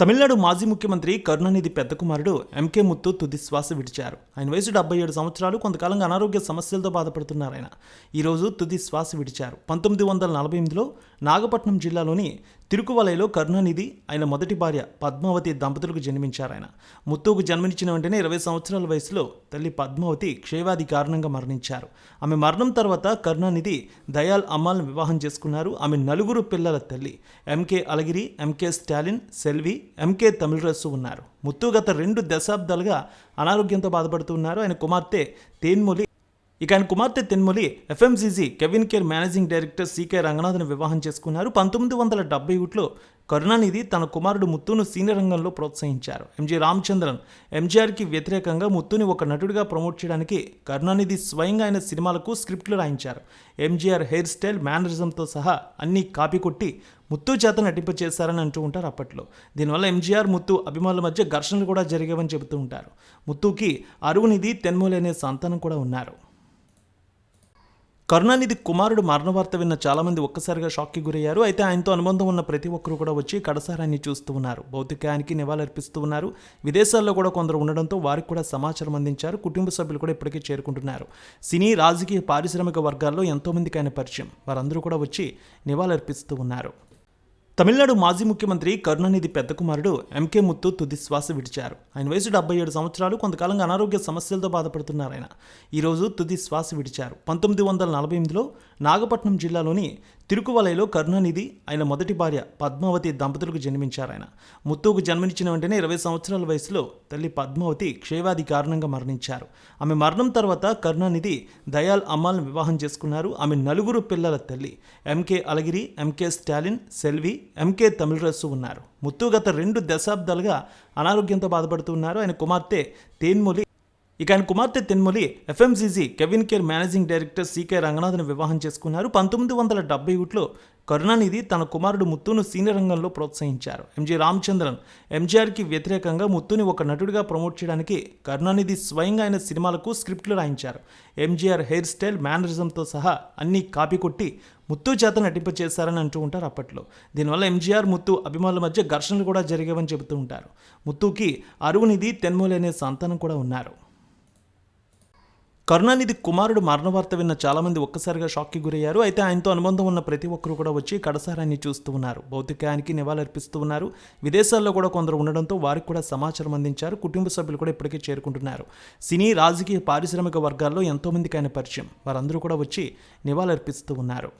తమిళనాడు మాజీ ముఖ్యమంత్రి కరుణానిధి పెద్ద కుమారుడు ఎంకే ముత్తు తుది శ్వాస విడిచారు. ఆయన వయసు డెబ్బై ఏడు సంవత్సరాలు కొంతకాలంగా అనారోగ్య సమస్యలతో బాధపడుతున్నారు ఆయన. ఈరోజు తుది శ్వాస విడిచారు. పంతొమ్మిది వందల నలభై ఎనిమిదిలో నాగపట్నం జిల్లాలోని తిరుకువలైలో కరుణానిధి ఆయన మొదటి భార్య పద్మావతి దంపతులకు జన్మించారు ఆయన. ముత్తుకు జన్మనిచ్చిన వెంటనే ఇరవై సంవత్సరాల వయసులో తల్లి పద్మావతి క్షయవ్యాధి కారణంగా మరణించారు. ఆమె మరణం తర్వాత కరుణానిధి దయాల్ అమ్మాలను వివాహం చేసుకున్నారు. ఆమె నలుగురు పిల్లల తల్లి MK Alagiri MK Stalin Selvi MK Tamilarasu ఉన్నారు. ముత్తు గత రెండు దశాబ్దాలుగా అనారోగ్యంతో బాధపడుతున్నారు ఆయన కుమార్తె తేన్మొలి ఇక ఆయన కుమార్తె Thenmozhi FMCG CavinKare managing director CK రంగనాథ్ను వివాహం చేసుకున్నారు. పంతొమ్మిది వందల డెబ్బై ఒకటిలో కరుణానిధి తన కుమారుడు ముత్తును సీనియర్ రంగంలో ప్రోత్సహించారు. ఎంజి రామచంద్రన్ ఎంజీఆర్కి వ్యతిరేకంగా ముత్తుని ఒక నటుడిగా ప్రమోట్ చేయడానికి కరుణానిధి స్వయంగా ఆయన సినిమాలకు స్క్రిప్ట్లు రాయించారు. ఎంజీఆర్ హెయిర్ స్టైల్ మేనరిజంతో సహా అన్ని కాపీ కొట్టి ముత్తు చేత నటింపచేశారని అంటూ ఉంటారు అప్పట్లో. దీనివల్ల ఎంజీఆర్ ముత్తు అభిమానుల మధ్య ఘర్షణలు కూడా జరిగేవని చెబుతూ ఉంటారు. ముత్తుకి అరువునిధి తెన్మూలి అనే సంతానం కూడా ఉన్నారు. కరుణానిధి కుమారుడు మరణవార్త విన్న చాలామంది ఒక్కసారిగా షాక్కి గురయ్యారు. అయితే ఆయనతో అనుబంధం ఉన్న ప్రతి ఒక్కరు కూడా వచ్చి కడసారాన్ని చూస్తూ ఉన్నారు. భౌతికాయానికి నివాళులర్పిస్తూ ఉన్నారు. విదేశాల్లో కూడా కొందరు ఉండడంతో వారికి కూడా సమాచారం అందించారు. కుటుంబ సభ్యులు కూడా ఇప్పటికే చేరుకుంటున్నారు. సినీ రాజకీయ పారిశ్రామిక వర్గాల్లో ఎంతోమందికి ఆయన పరిచయం. వారందరూ కూడా వచ్చి నివాళులర్పిస్తూ ఉన్నారు. తమిళనాడు మాజీ ముఖ్యమంత్రి కరుణానిధి పెద్ద కుమారుడు ఎంకే ముత్తు తుది శ్వాస విడిచారు. ఆయన వయసు డెబ్బై ఏడు సంవత్సరాలు కొంతకాలంగా అనారోగ్య సమస్యలతో బాధపడుతున్నారు ఆయన ఈరోజు తుది శ్వాస విడిచారు. పంతొమ్మిది వందల నలభై ఎనిమిదిలో నాగపట్నం జిల్లాలోని తిరుకువలైలో కరుణానిధి ఆయన మొదటి భార్య పద్మావతి దంపతులకు జన్మించారు ఆయన. ముత్తుకు జన్మనిచ్చిన వెంటనే ఇరవై సంవత్సరాల వయసులో తల్లి పద్మావతి క్షయవ్యాధి కారణంగా మరణించారు. ఆమె మరణం తర్వాత కరుణానిధి దయాల్ అమ్మాలను వివాహం చేసుకున్నారు. ఆమె నలుగురు పిల్లల తల్లి MK Alagiri MK Stalin Selvi MK Tamilarasu ఉన్నారు. ముత్తు గత రెండు దశాబ్దాలుగా అనారోగ్యంతో బాధపడుతున్నారు ఆయన కుమార్తె తేన్మొలి ఇక ఆయన కుమార్తె Thenmozhi FMCG CavinKare managing director CK రంగనాథ్ను వివాహం చేసుకున్నారు. పంతొమ్మిది వందల డెబ్బై ఒకటిలో కరుణానిధి తన కుమారుడు ముత్తును సీనియర్ రంగంలో ప్రోత్సహించారు. ఎంజి రామచంద్రన్ ఎంజీఆర్కి వ్యతిరేకంగా ముత్తుని ఒక నటుడిగా ప్రమోట్ చేయడానికి కరుణానిధి స్వయంగా ఆయన సినిమాలకు స్క్రిప్ట్లు రాయించారు. ఎంజీఆర్ హెయిర్ స్టైల్ మేనరిజంతో సహా అన్ని కాపీ కొట్టి ముత్తు చేత నటింప చేశారని అంటూ ఉంటారు అప్పట్లో. దీనివల్ల ఎంజీఆర్ ముత్తు అభిమానుల మధ్య ఘర్షణలు కూడా జరిగేవని చెబుతూ ఉంటారు. ముత్తుకి అరువునిధి తెన్మూలి అనే సంతానం కూడా ఉన్నారు. కరుణానిధి కుమారుడు మరణ వార్త విన్న చాలామంది ఒక్కసారిగా షాక్కి గురయ్యారు. అయితే ఆయనతో అనుబంధం ఉన్న ప్రతి ఒక్కరు కూడా వచ్చి కడసారాన్ని చూస్తూ ఉన్నారు. భౌతికాయానికి నివాళులర్పిస్తూ ఉన్నారు. విదేశాల్లో కూడా కొందరు ఉండడంతో వారికి కూడా సమాచారం అందించారు. కుటుంబ సభ్యులు కూడా ఇప్పటికే చేరుకుంటున్నారు. సినీ రాజకీయ పారిశ్రామిక వర్గాల్లో ఎంతోమందికి ఆయన పరిచయం. వారందరూ కూడా వచ్చి నివాళులర్పిస్తూ ఉన్నారు.